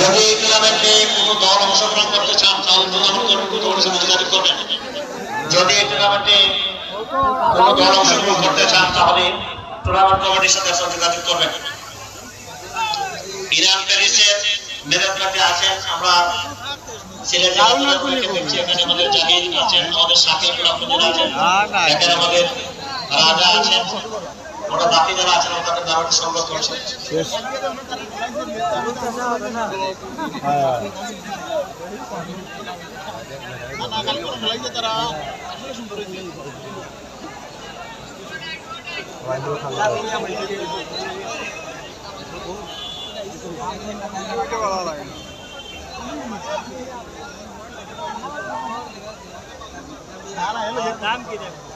যদি এই টুর্নামেন্টে কোনো দল অংশগ্রহণ করতে চান তাহলে দৌড়ের সাথে যোগাযোগ করবেন যদি এই টুর্নামেন্টে কোনো দল অংশগ্রহণ করতে চান তাহলে টুর্নামেন্ট কমিটির সাথে যোগাযোগ করবেন ইরান প্যারিসের মেদানঘাটে আছেন আমরা সিলেটে দেখছি এখানে আমাদের জাহিদ আছেন আমাদের সাকিব আছেন এখানে আমাদের রাজা আছেন ওরা বাকি যারা আছেন ওদের নাম সংগ্রহ করছেন ভালো লাগে না গান্ধীর বেঞ্চে